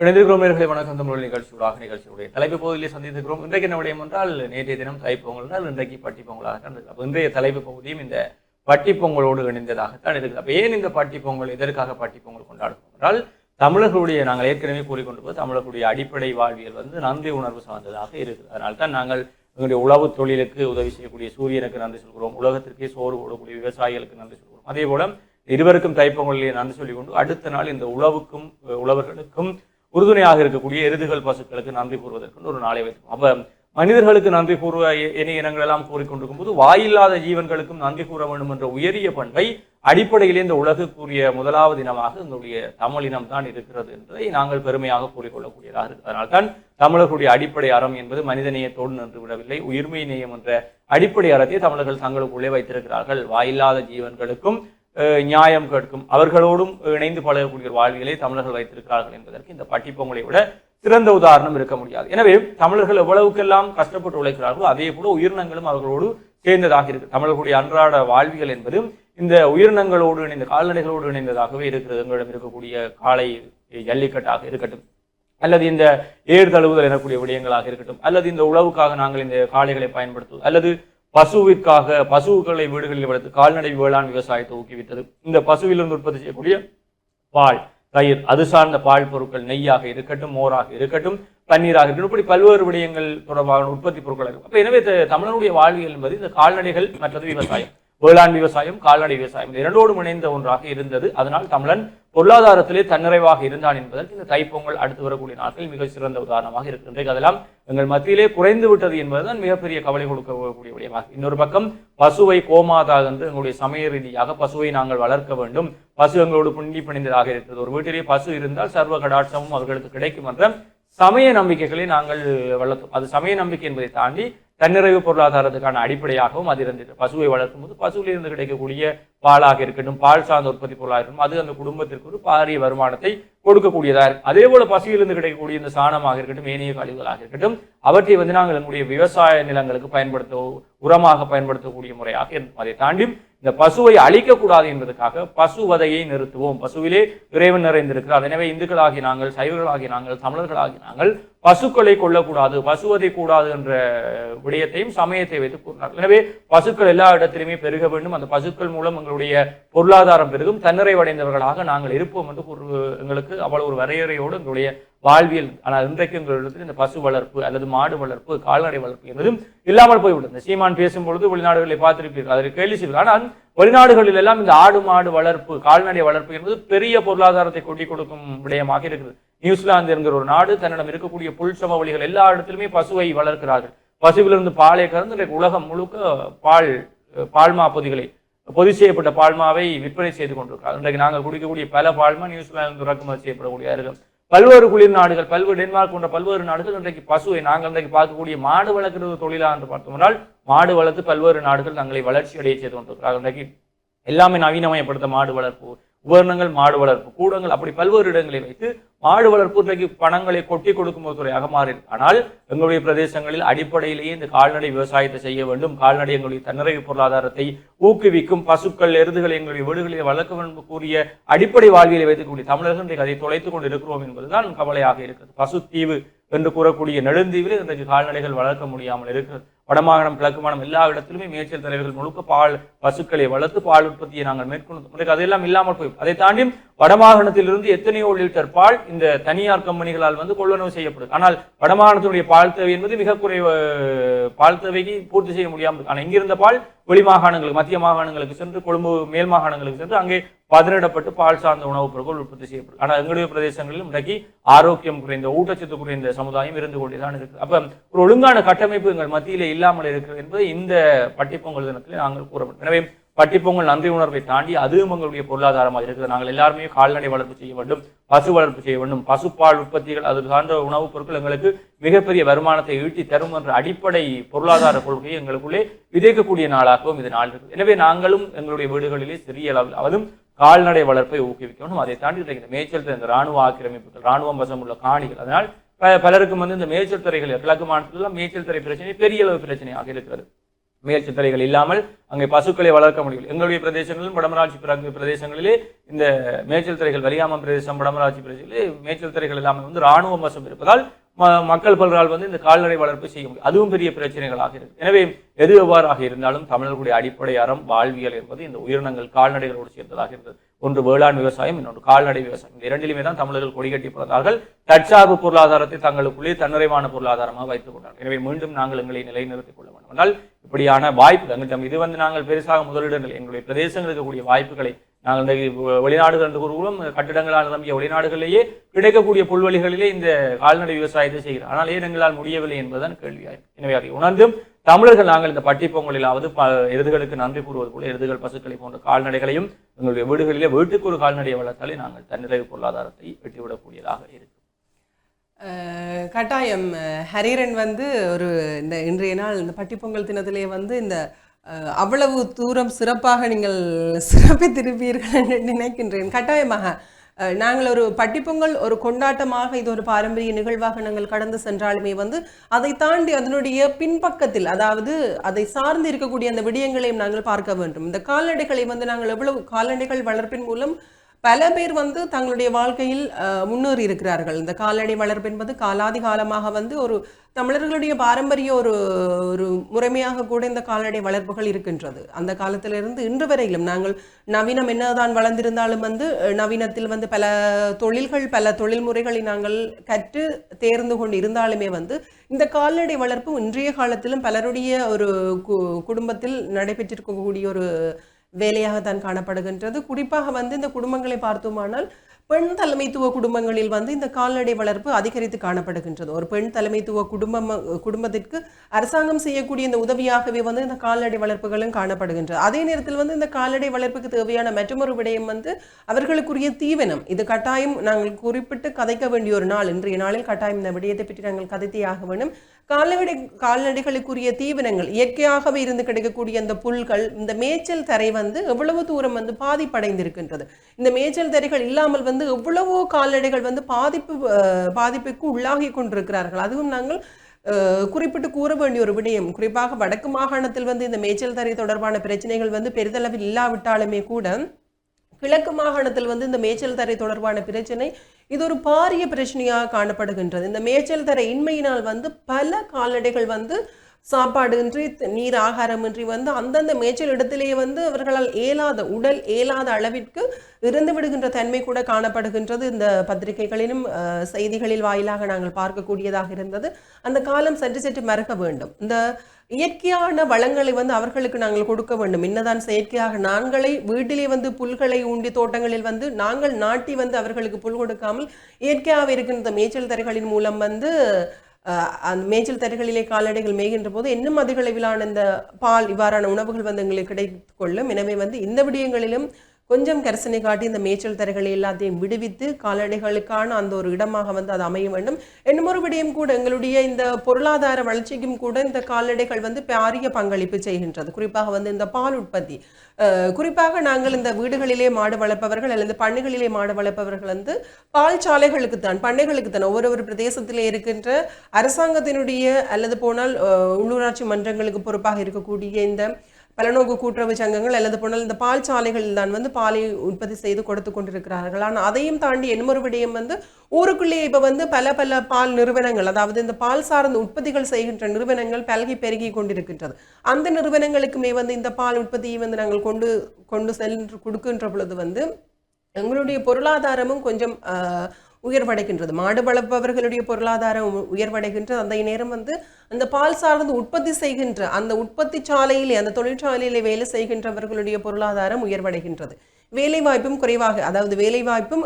இணைந்திருக்கிறோம். நேர்களை வணக்கம். தமிழ் நிகழ்ச்சியூடாக நிகழ்ச்சியுடைய தலைப்பு பகுதியிலே சந்தித்திருக்கிறோம். இன்றைக்கு என்ன விடயம் என்றால் நேற்றைய தினம் தைப்பொங்கல் என்றால் இன்றைக்கு பட்டிப்பொங்கலாக பொங்கலாகத்தான் அப்போ இன்றைய தலைப்பு பகுதியும் இந்த பட்டிப்பொங்கலோடு இணைந்ததாகத்தான் இருக்குது. அப்போ ஏன் இந்த பட்டிப்பொங்கல் எதற்காக பட்டிப்பொங்கல் கொண்டாடுவோம் என்றால் தமிழர்களுடைய நாங்கள் ஏற்கனவே கூறிக்கொண்டிருப்பது தமிழர்களுடைய அடிப்படை வாழ்வியல் வந்து நன்றி உணர்வு சார்ந்ததாக இருக்குது. அதனால தான் நாங்கள் எங்களுடைய உழவு தொழிலுக்கு உதவி செய்யக்கூடிய சூரியனுக்கு நன்றி சொல்கிறோம். உலகத்திற்கே சோறு போடக்கூடிய விவசாயிகளுக்கு நன்றி சொல்கிறோம். அதே போல இருவருக்கும் தைப்பொங்கலிலே நன்றி சொல்லிக்கொண்டு அடுத்த நாள் இந்த உழவுக்கும் உழவர்களுக்கும் உறுதுணையாக இருக்கக்கூடிய எருதுகள் பசுக்களுக்கு நன்றி கூறுவதற்கு ஒரு நாளை வைக்கும் அப்ப மனிதர்களுக்கு நன்றி கூறுவ எ- இனங்கள் எல்லாம் கூறிக்கொண்டிருக்கும் போது வாயில்லாத ஜீவன்களுக்கும் நன்றி கூற வேண்டும் என்ற உயரிய பண்பை அடிப்படையிலே இந்த உலகுக்குரிய முதலாவது இனமாக எங்களுடைய தமிழ் இனம் தான் இருக்கிறது என்பதை நாங்கள் பெருமையாக கூறிக்கொள்ளக்கூடியதாக இருக்கு. அதனால்தான் தமிழர்களுடைய அடிப்படை அறம் என்பது மனிதநேயத்தோடு நின்று விடவில்லை. உயிர்மை நேயம் என்ற அடிப்படை அறத்தை தமிழர்கள் தங்களுக்குள்ளே வைத்திருக்கிறார்கள். வாயில்லாத ஜீவன்களுக்கும் நியாயம் கேட்கும். அவர்களோடும் இணைந்து பழகக்கூடிய ஒரு வாழ்வியலை தமிழர்கள் வைத்திருக்கிறார்கள் என்பதற்கு இந்த பட்டிப்பொங்கலை விட சிறந்த உதாரணம் இருக்க முடியாது. எனவே தமிழர்கள் எவ்வளவுக்கெல்லாம் கஷ்டப்பட்டு உழைக்கிறார்களோ அதே போல உயிரினங்களும் அவர்களோடு சேர்ந்ததாக இருக்கு. தமிழர்களுடைய அன்றாட வாழ்வியல் என்பது இந்த உயிரினங்களோடு இணைந்த கால்நடைகளோடு இணைந்ததாகவே இருக்கிறது. எங்களிடம் இருக்கக்கூடிய காளை ஜல்லிக்கட்டாக இருக்கட்டும். அல்லது இந்த ஏறு தழுவுதல் எனக்கூடிய விடயங்களாக இருக்கட்டும். அல்லது இந்த உழவுக்காக நாங்கள் இந்த காளைகளை பயன்படுத்துவது. அல்லது பசுவிற்காக பசுக்களை வீடுகளில் வளர்த்து கால்நடை வேளாண் விவசாயத்தை ஊக்குவித்தது. இந்த பசுவிலிருந்து உற்பத்தி செய்யக்கூடிய பால் தயிர் அது சார்ந்த பால் பொருட்கள் நெய்யாக இருக்கட்டும் மோராக இருக்கட்டும் தண்ணீராக இருக்கட்டும் இப்படி பல்வேறு விடயங்கள் தொடர்பான உற்பத்தி பொருட்கள் இருக்கும் எனவே தமிழனுடைய வாழ்வியல் என்பது இந்த கால்நடைகள் மற்றது விவசாயம். வேளாண் விவசாயம் கால்நடை விவசாயம் இரண்டோடு இரண்டோடும் இணைந்த ஒன்றாக இருந்தது. அதனால் தமிழன் பொருளாதாரத்திலே தன்னிறைவாக இருந்தான் என்பதற்கு இந்த தைப்பொங்கல் அடுத்து வரக்கூடிய நாட்கள் மிக சிறந்த உதாரணமாக இருக்கின்றது அதெல்லாம் எங்கள் மத்தியிலே குறைந்து விட்டது என்பதுதான் மிகப்பெரிய கவலை கொடுக்கக்கூடிய விடயமாக. இன்னொரு பக்கம் பசுவை கோமாதா என்று எங்களுடைய சமய ரீதியாக பசுவை நாங்கள் வளர்க்க வேண்டும். பசு எங்களோடு புண்ணி பிணைந்ததாக இருக்கிறது. ஒரு வீட்டிலே பசு இருந்தால் சர்வ கடாட்சமும் அவர்களுக்கு கிடைக்கும் என்ற சமய நம்பிக்கைகளை நாங்கள் வளர்த்தோம். அது சமய நம்பிக்கை என்பதை தாண்டி தன்னிறைவு பொருளாதாரத்துக்கான அடிப்படையாகவும் அது இருந்தது. பசுவை வளர்க்கும் போது பசுவிலிருந்து கிடைக்கக்கூடிய பாலாக இருக்கட்டும் பால் சார்ந்த உற்பத்தி பொருளாக இருக்கட்டும் அது அந்த குடும்பத்திற்கு ஒரு பாரிய வருமானத்தை கொடுக்கக்கூடியதாக இருக்கும் அதே போல பசுவிலிருந்து கிடைக்கக்கூடிய இந்த சாணமாக இருக்கட்டும் ஏனைய கழிவுகளாக இருக்கட்டும் அவற்றை வந்து நாங்கள் எங்களுடைய விவசாய நிலங்களுக்கு பயன்படுத்த உரமாக பயன்படுத்தக்கூடிய முறையாக இருக்கும் அதை தாண்டி இந்த பசுவை அழிக்கக்கூடாது என்பதற்காக பசுவதையை நிறுத்துவோம். பசுவிலே இறைவன் நிறைந்திருக்கிறார். எனவே இந்துக்களாகி நாங்கள் சைவர்களாகி நாங்கள் தமிழர்களாகி நாங்கள் பசுக்களை கொள்ளக்கூடாது பசுவதை கூடாது என்ற விடயத்தையும் சமயத்தை வைத்து கூறினார். எனவே பசுக்கள் எல்லா இடத்திலுமே பெருக வேண்டும். அந்த பசுக்கள் மூலம் எங்களுடைய பொருளாதாரம் பெருகும். தன்னிறைவடைந்தவர்களாக நாங்கள் இருப்போம் என்று கூறு எங்களுக்கு அவ்வளவு ஒரு வரையறையோடு எங்களுடைய வாழ்வியல் ஆனால் இன்றைக்கு எங்களிடத்தில் இந்த பசு வளர்ப்பு அல்லது மாடு வளர்ப்பு கால்நடை வளர்ப்பு என்பதும் இல்லாமல் போய்விட்டது சீமான் பேசும்பொழுது வெளிநாடுகளை பார்த்திருப்பீர்கள். அதில் கேள்வி செய்வார். ஆனால் வெளிநாடுகளில் எல்லாம் இந்த ஆடு மாடு வளர்ப்பு கால்நடை வளர்ப்பு என்பது பெரிய பொருளாதாரத்தை கொட்டி கொடுக்கும் விடயமாக இருக்குது. நியூசிலாந்து என்கிற ஒரு நாடு தன்னிடம் இருக்கக்கூடிய புல் சமவெளிகள் எல்லா இடத்திலுமே பசுவை வளர்க்கிறார்கள். பசுவிலிருந்து பாலை கறந்து உலகம் முழுக்க பால் பால்மா பொதிகளை பொது செய்யப்பட்ட பால்மாவை விற்பனை செய்து கொண்டிருக்கிறார் இன்றைக்கு நாங்கள் குடிக்கக்கூடிய பல பால்மா நியூசிலாந்து இறக்குமதி செய்யப்படக்கூடிய இருக்கும் பல்வேறு குளிர் நாடுகள் பல்வேறு டென்மார்க் போன்ற பல்வேறு நாடுகள் இன்றைக்கு பசுவை நாங்கள் இன்றைக்கு பார்க்கக்கூடிய மாடு வளர்க்கிறது தொழிலா என்று பார்த்தோம்னால் மாடு வளர்த்து பல்வேறு நாடுகள் தங்களை வளர்ச்சி அடைய செய்து கொண்டிருக்கிறார்கள். இன்றைக்கு எல்லாமே நவீனமயப்படுத்த மாடு வளர்ப்பு உபகரணங்கள் மாடு வளர்ப்பு கூடங்கள் அப்படி பல்வேறு இடங்களை வைத்து மாடு வளர்ப்பு இன்றைக்கு பணங்களை கொட்டி கொடுக்கும் ஒரு துறையாக மாறி ஆனால் எங்களுடைய பிரதேசங்களில் அடிப்படையிலேயே இந்த கால்நடை விவசாயத்தை செய்ய வேண்டும். கால்நடை எங்களுடைய தன்னிறைவு பொருளாதாரத்தை ஊக்குவிக்கும். பசுக்கள் எருதுகளை எங்களுடைய வீடுகளில் வளர்க்க வேண்டும் கூறிய அடிப்படை வாழ்வியலை வைத்துக்கூடிய தமிழர்கள் இன்றைக்கு அதை தொலைத்துக் கொண்டு இருக்கிறோம் என்பதுதான் கவலையாக இருக்கிறது. பசுத்தீவு என்று கூறக்கூடிய நெடுந்தீவில் இன்றைக்கு கால்நடைகள் வளர்க்க முடியாமல் இருக்கிறது. வடமாகாணம் கிழக்கு மாநிலம் எல்லா இடத்திலுமே மேய்ச்சல் தலைவர்கள் முழுக்க பால் பசுக்களை வளர்த்து பால் உற்பத்தியை நாங்கள் மேற்கொண்டு இன்றைக்கு அதெல்லாம் இல்லாமல் போய் அதை தாண்டி வடமாகாணத்திலிருந்து எத்தனையோ லிட்டர் பால் இந்த தனியார் கம்பெனிகளால் வந்து கொள்வனவு செய்யப்படுது. ஆனால் வடமாகாணத்தினுடைய பால் தேவை என்பது மிக குறைவு பால் தேவைக்கு பூர்த்தி செய்ய முடியாமல் ஆனால் இங்கிருந்த பால் வெளி மாகாணங்களுக்கு மத்திய மாகாணங்களுக்கு சென்று கொழும்பு மேல் மாகாணங்களுக்கு சென்று அங்கே பதனிடப்பட்டு பால் சார்ந்த உணவுப் பொருட்கள் உற்பத்தி செய்யப்படும். ஆனால் எங்களுடைய பிரதேசங்களிலும் இன்றைக்கு ஆரோக்கியம் குறைந்த ஊட்டச்சத்து குறைந்த சமுதாயம் இருந்து கொண்டேதான் இருக்கு அப்ப ஒரு ஒழுங்கான கட்டமைப்பு எங்கள் மத்தியில் இல்லாமல் இருக்கிறது என்பது இந்த பட்டிப்பொங்கல் தினத்தில் நாங்கள் கூறப்படும் எனவே பட்டிப்பொங்கல் நன்றி உணர்வை தாண்டி அதுவும் எங்களுடைய பொருளாதாரமாக இருக்குது. நாங்கள் எல்லாருமே கால்நடை வளர்ப்பு செய்ய வேண்டும் பசு வளர்ப்பு செய்ய வேண்டும். பசுப்பால் உற்பத்திகள் அது சார்ந்த உணவுப் பொருட்கள் எங்களுக்கு மிகப்பெரிய வருமானத்தை ஈட்டி தரும் என்ற அடிப்படை பொருளாதார கொள்கையை எங்களுக்குள்ளே விதைக்கக்கூடிய நாளாகவும் இது நாள் இருக்குது. எனவே நாங்களும் எங்களுடைய வீடுகளிலே சிறிய அளவில் அதுவும் கால்நடை வளர்ப்பை ஊக்குவிக்கணும் அதை தாண்டி இந்த மேய்ச்சல் இந்த ராணுவ ஆக்கிரமிப்புகள் ராணுவம் வசம் உள்ள காணிகள் அதனால் ப- பலருக்கும் வந்து இந்த மேய்ச்சல் துறைகள் கிழக்கு மாநிலத்தில் மேய்ச்சல் துறை பிரச்சனை பெரிய அளவு பிரச்சனையாக இருக்கிறது. மேல் தலைகள் இல்லாமல் அங்கே பசுக்களை வளர்க்க முடியும் எங்களுடைய பிரதேசங்களிலும் வடமராட்சி பிரதேசங்களிலே இந்த மேய்ச்சல் திரைகள் வலியாமம் பிரதேசம் வடமராட்சி பிரதேசத்திலே மேய்ச்சல் திரைகள் இல்லாமல் வந்து ராணுவ வசம் இருப்பதால் ம- மக்கள் பலரால் வந்து இந்த கால்நடை வளர்ப்பு செய்ய முடியும். அதுவும் பெரிய பிரச்சனைகளாக இருக்கு. எனவே எது எவ்வாறாக இருந்தாலும் தமிழர்களுடைய அடிப்படை அறம் வாழ்வியல் என்பது இந்த உயிரினங்கள் கால்நடைகளோடு சேர்ந்ததாக இருந்தது. ஒன்று வேளாண் விவசாயம் இன்னொன்று கால்நடை விவசாயம். இந்த இரண்டிலுமே தான் தமிழர்கள் கொடிகட்டி பிறந்தார்கள். தற்சார்பு பொருளாதாரத்தை தங்களுக்குள்ளே தன்னிறைவான பொருளாதாரமாக வைத்துக் கொண்டார்கள். எனவே மீண்டும் நாங்கள் எங்களை நிலைநிறுத்திக் கொள்ள வேண்டும். என்றால் இப்படியான வாய்ப்பு எங்களிடம் இது வந்து நாங்கள் பெருசாக முதலிடங்கள் எங்களுடைய பிரதேசங்களுக்கு இருக்கக்கூடிய வாய்ப்புகளை நாங்கள் இந்த வெளிநாடுகள் என்று கூறுவோம் கட்டிடங்களால் நிரம்பிய வெளிநாடுகளிலேயே கிடைக்கக்கூடிய புல்வெளிகளிலே இந்த கால்நடை விவசாயத்தை செய்கிறார். ஆனால் ஏன் எங்களால் முடியவில்லை என்பதுதான் கேள்வியாகும் எனவே அதை உணர்ந்தும் தமிழர்கள் நாங்கள் இந்த பட்டிப்பொங்கலிலாவது ப எருதுகளுக்கு நன்றி கூறுவது போல எருதுகள் பசுக்களை போன்ற கால்நடைகளையும் எங்களுடைய வீடுகளிலே வீட்டுக்கு ஒரு கால்நடையை வளர்த்தாலே நாங்கள் தன்னிறைவு பொருளாதாரத்தை வெட்டிவிடக்கூடியதாக இருக்கும். கட்டாயம் ஹரிரன் வந்து ஒரு இந்த இன்றைய நாள் இந்த பட்டிப்பொங்கல் தினத்திலே வந்து இந்த அவ்வளவு தூரம் சிறப்பாக நீங்கள் சிறப்பித்திருப்பீர்கள் என்று நினைக்கின்றேன். கட்டாயமாக நாங்கள் ஒரு பட்டிப்பொங்கல் ஒரு கொண்டாட்டமாக இது ஒரு பாரம்பரிய நிகழ்வாக நாங்கள் கடந்து சென்றாலுமே வந்து அதை தாண்டி அதனுடைய பின்பக்கத்தில் அதாவது அதை சார்ந்து இருக்கக்கூடிய அந்த விடயங்களையும் நாங்கள் பார்க்க வேண்டும். இந்த கால்நடைகளை வந்து நாங்கள் எவ்வளவு கால்நடைகள் வளர்ப்பின் மூலம் பல பேர் வந்து தங்களுடைய வாழ்க்கையில் முன்னேறி இருக்கிறார்கள். இந்த கால்நடை வளர்ப்பு என்பது காலாதி காலமாக வந்து ஒரு தமிழர்களுடைய பாரம்பரிய ஒரு ஒரு முறைமையாக கூட இந்த கால்நடை வளர்ப்புகள் இருக்கின்றது. அந்த காலத்திலிருந்து இன்று வரையிலும் நாங்கள் நவீனம் என்னதான் வளர்ந்திருந்தாலும் வந்து நவீனத்தில் வந்து பல தொழில்கள் பல தொழில் முறைகளை நாங்கள் கற்று தேர்ந்து கொண்டு இருந்தாலுமே வந்து இந்த கால்நடை வளர்ப்பு இன்றைய காலத்திலும் பலருடைய ஒரு கு- குடும்பத்தில் நடைபெற்றிருக்கக்கூடிய ஒரு வேலையாக தான் காணப்படுகின்றது. குறிப்பாக வந்து இந்த குடும்பங்களை பார்த்தோமானால் பெண் தலைமைத்துவ குடும்பங்களில் வந்து இந்த கால்நடை வளர்ப்பு அதிகரித்து காணப்படுகின்றது. ஒரு பெண் தலைமைத்துவ குடும்பம் குடும்பத்திற்கு அரசாங்கம் செய்யக்கூடிய இந்த உதவியாகவே வந்து இந்த கால்நடை வளர்ப்புகளும் காணப்படுகின்றது. அதே நேரத்தில் வந்து இந்த கால்நடை வளர்ப்புக்கு தேவையான மற்றொரு விடயம் வந்து அவர்களுக்குரிய தீவனம். இது கட்டாயம் நாங்கள் குறிப்பிட்டு கதைக்க வேண்டிய ஒரு நாள். இன்றைய நாளில் கட்டாயம் இந்த விடயத்தை பற்றி நாங்கள் கதைத்தே ஆக வேண்டும் கால்நடை கால்நடைகளுக்குரிய தீவனங்கள் இயற்கையாகவே இருந்து கிடைக்கக்கூடிய அந்த புல்கள் இந்த மேய்ச்சல் தரை வந்து எவ்வளவு தூரம் வந்து பாதிப்படைந்திருக்கின்றது. இந்த மேய்ச்சல் தரைகள் இல்லாமல் வந்து எவ்வளவோ கால்நடைகள் வந்து பாதிப்பு பாதிப்புக்கு உள்ளாகி கொண்டிருக்கிறார்கள். அதுவும் நாங்கள் குறிப்பிட்டு கூற வேண்டிய ஒரு விடயம். குறிப்பாக வடக்கு மாகாணத்தில் வந்து இந்த மேய்ச்சல் தரை தொடர்பான பிரச்சனைகள் வந்து பெரிதளவில் இல்லாவிட்டாலுமே கூட கிழக்கு மாகாணத்தில் வந்து இந்த மேய்ச்சல் தரை தொடர்பான பிரச்சனை இது ஒரு பாரிய பிரச்சனையாக காணப்படுகின்றது. இந்த மேய்ச்சல் தர இன்மையினால் வந்து பல கால்நடைகள் வந்து சாப்பாடுன்றி நீர் ஆகாரமின்றி வந்து அந்தந்த மேய்ச்சல் இடத்திலேயே வந்து அவர்களால் இயலாத உடல் இயலாத அளவிற்கு இறந்து விடுகின்ற தன்மை கூட காணப்படுகின்றது. இந்த பத்திரிகைகளிலும் செய்திகளில் வாயிலாக நாங்கள் பார்க்கக்கூடியதாக இருந்தது. அந்த காலம் சற்று சற்று மறக்க வேண்டும். இந்த இயற்கையான வளங்களை வந்து அவர்களுக்கு நாங்கள் கொடுக்க வேண்டும். என்னதான் செயற்கையாக நாங்களே வீட்டிலே வந்து புல்களை ஊண்டி தோட்டங்களில் வந்து நாங்கள் நாட்டி வந்து அவர்களுக்கு புல் கொடுக்காமல் இயற்கையாக இருக்கின்ற மேய்ச்சல் தரைகளின் மூலம் வந்து அந்த மேய்ச்சல் தரைகளிலே கால்நடைகள் மேய்கின்ற போது இன்னும் அதிக அளவிலான இந்த பால் இவ்வாறான உணவுகள் வந்து எங்களுக்கு கிடைத்துக் கொள்ளும். எனவே வந்து இந்த விடயங்களிலும் கொஞ்சம் கரிசனை காட்டி இந்த மேய்ச்சல் தரைகளை எல்லாத்தையும் விடுவித்து கால்நடைகளுக்கான அந்த ஒரு இடமாக வந்து அது அமைய வேண்டும். இன்னும் விடயம் கூட எங்களுடைய இந்த பொருளாதார வளர்ச்சிக்கும் கூட இந்த கால்நடைகள் வந்து பாரிய பங்களிப்பு செய்கின்றது. குறிப்பாக வந்து இந்த பால் உற்பத்தி. குறிப்பாக நாங்கள் இந்த வீடுகளிலே மாடு வளர்ப்பவர்கள் அல்லது பண்ணைகளிலே மாடு வளர்ப்பவர்கள் வந்து பால் சாலைகளுக்கு தான் பண்ணைகளுக்கு தான் ஒவ்வொரு ஒரு பிரதேசத்திலே இருக்கின்ற அரசாங்கத்தினுடைய அல்லது போனால் உள்ளூராட்சி மன்றங்களுக்கு பொறுப்பாக இருக்கக்கூடிய இந்த பலநோக்கு கூட்டுறவு சங்கங்கள் அல்லது போனால் இந்த பால் சாலைகள் தான் வந்து பாலை உற்பத்தி செய்து கொடுத்து கொண்டிருக்கிறார்கள். ஆனால் அதையும் தாண்டி இன்னொரு விடயம் வந்து ஊருக்குள்ளே இப்போ வந்து பல பல பால் நிறுவனங்கள் அதாவது இந்த பால் சார்ந்த உற்பத்திகள் செய்கின்ற நிறுவனங்கள் பல்கி பெருகி கொண்டிருக்கின்றது. அந்த நிறுவனங்களுக்குமே வந்து இந்த பால் உற்பத்தியை வந்து நாங்கள் கொண்டு கொண்டு சென்று கொடுக்கின்ற பொழுது வந்து எங்களுடைய பொருளாதாரமும் கொஞ்சம் ஆஹ், உயர்வடைகின்றது. மாடு வளர்ப்பவர்களுடைய பொருளாதாரம் உயர்வடைகின்றது அந்த நேரம் வந்து அந்த பால் சார்ந்து உற்பத்தி செய்கின்ற அந்த உற்பத்தி சாலையிலே அந்த தொழிற்சாலையிலே வேலை செய்கின்றவர்களுடைய பொருளாதாரம் உயர்வடைகின்றது. வேலை வாய்ப்பும் குறைவாக அதாவது வேலை வாய்ப்பும்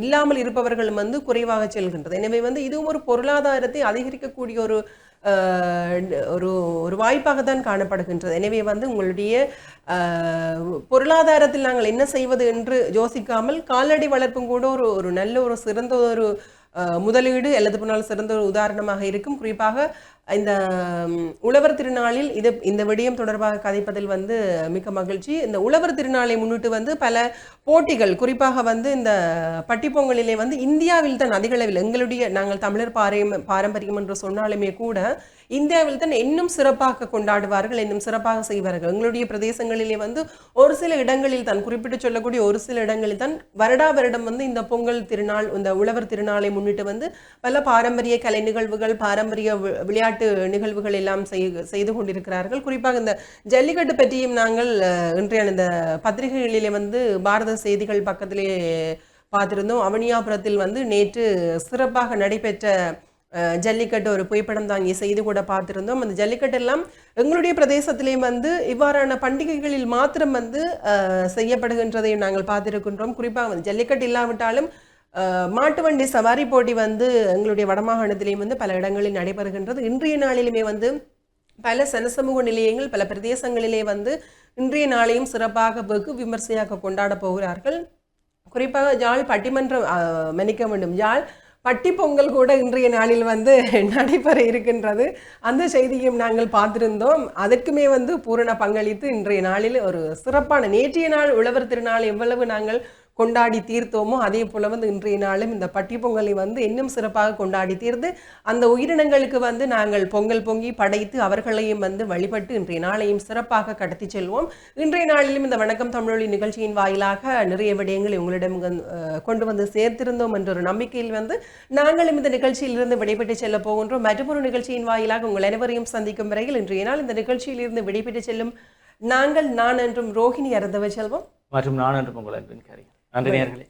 இல்லாமல் இருப்பவர்களும் வந்து குறைவாக செல்கின்றது. எனவே வந்து இதுவும் ஒரு பொருளாதாரத்தை அதிகரிக்கக்கூடிய ஒரு ஒரு ஒரு வாய்ப்பாக தான் காணப்படுகின்றது. எனவே வந்து உங்களுடைய பொருளாதாரத்தில் நாங்கள் என்ன செய்வது என்று யோசிக்காமல் கால்நடை வளர்ப்பும் கூட ஒரு ஒரு நல்ல ஒரு சிறந்த ஒரு முதலீடு அல்லது போனால் சிறந்த ஒரு உதாரணமாக இருக்கும். குறிப்பாக இந்த உழவர் திருநாளில் இது இந்த விடயம் தொடர்பாக கதைப்பதில் வந்து மிக்க மகிழ்ச்சி. இந்த உழவர் திருநாளை முன்னிட்டு வந்து பல போட்டிகள் குறிப்பாக வந்து இந்த பட்டிப்பொங்கலிலே வந்து இந்தியாவில் தான் அதிகளவில் எங்களுடைய நாங்கள் தமிழர் பாரம்பரியம் பாரம்பரியம் என்று சொன்னாலுமே கூட இந்தியாவில் தான் இன்னும் சிறப்பாக கொண்டாடுவார்கள் இன்னும் சிறப்பாக செய்வார்கள். எங்களுடைய பிரதேசங்களிலே வந்து ஒரு சில இடங்களில் தான் குறிப்பிட்டு சொல்லக்கூடிய ஒரு சில இடங்களில் தான் வருடா வருடம் வந்து இந்த பொங்கல் திருநாள் இந்த உழவர் திருநாளை முன்னிட்டு வந்து பல பாரம்பரிய கலை நிகழ்வுகள் பாரம்பரிய வி- விளையாட்டு நிகழ்வுகள் எல்லாம் செய்- செய்து கொண்டிருக்கிறார்கள். குறிப்பாக இந்த ஜல்லிக்கட்டு பற்றியும் நாங்கள் இன்றைய இந்த பத்திரிகைகளிலே வந்து பாரத செய்திகள் பக்கத்திலே பார்த்திருந்தோம். அவனியாபுரத்தில் வந்து நேற்று சிறப்பாக நடைபெற்ற ஜல்லிக்கட்டு ஒரு புகைப்படம் தாங்கி செய்து கூட பார்த்துருந்தோம். அந்த ஜல்லிக்கட்டு எல்லாம் எங்களுடைய பிரதேசத்திலேயும் வந்து இவ்வாறான பண்டிகைகளில் மாத்திரம் வந்து செய்யப்படுகின்றதையும் செய்யப்படுகின்றதை நாங்கள் பார்த்துருக்கின்றோம். குறிப்பாக வந்து ஜல்லிக்கட்டு இல்லாவிட்டாலும் மாட்டு வண்டி சவாரி போட்டி வந்து எங்களுடைய வடமாகாணத்திலேயும் வந்து பல இடங்களில் நடைபெறுகின்றது. இன்றைய நாளிலுமே வந்து பல சனசமூக நிலையங்கள் பல பிரதேசங்களிலே வந்து இன்றைய நாளையும் சிறப்பாக வெகு விமர்சையாக கொண்டாட போகிறார்கள். குறிப்பாக யாழ் பட்டிமன்றம் மன்னிக்க வேண்டும். யாழ் பட்டி பொங்கல் கூட இன்றைய நாளில் வந்து நடைபெற இருக்கின்றது. அந்த செய்தியும் நாங்கள் பார்த்திருந்தோம். அதற்குமே வந்து பூரண பங்களித்து இன்றைய நாளில் ஒரு சிறப்பான நேற்றைய நாள் உழவர் திருநாள் எவ்வளவு நாங்கள் கொண்டாடி தீர்த்தோமோ அதே போல வந்து இன்றைய நாளும் இந்த பட்டி பொங்கலை வந்து இன்னும் சிறப்பாக கொண்டாடி தீர்த்து அந்த உயிரினங்களுக்கு வந்து நாங்கள் பொங்கல் பொங்கி படைத்து அவர்களையும் வந்து வழிபட்டு இன்றைய நாளையும் சிறப்பாக கடத்தி செல்வோம். இன்றைய நாளிலும் இந்த வணக்கம் தமிழொலி நிகழ்ச்சியின் வாயிலாக நிறைய விடயங்களை உங்களிடம் கொண்டு வந்து சேர்த்திருந்தோம் என்ற ஒரு நம்பிக்கையில் வந்து நாங்களும் இந்த நிகழ்ச்சியிலிருந்து விடைபெற்று செல்ல போகின்றோம். மற்றொரு நிகழ்ச்சியின் வாயிலாக உங்கள் அனைவரையும் சந்திக்கும் வரையில் இன்றைய நாள் இந்த நிகழ்ச்சியிலிருந்து விடைபெற்று செல்லும் நாங்கள் நான் என்றும் ரோஹிணி அறந்தவ செல்வம். மற்றும் நான் என்று உங்கள் அன்பின் கரை நன்றி நேர்களே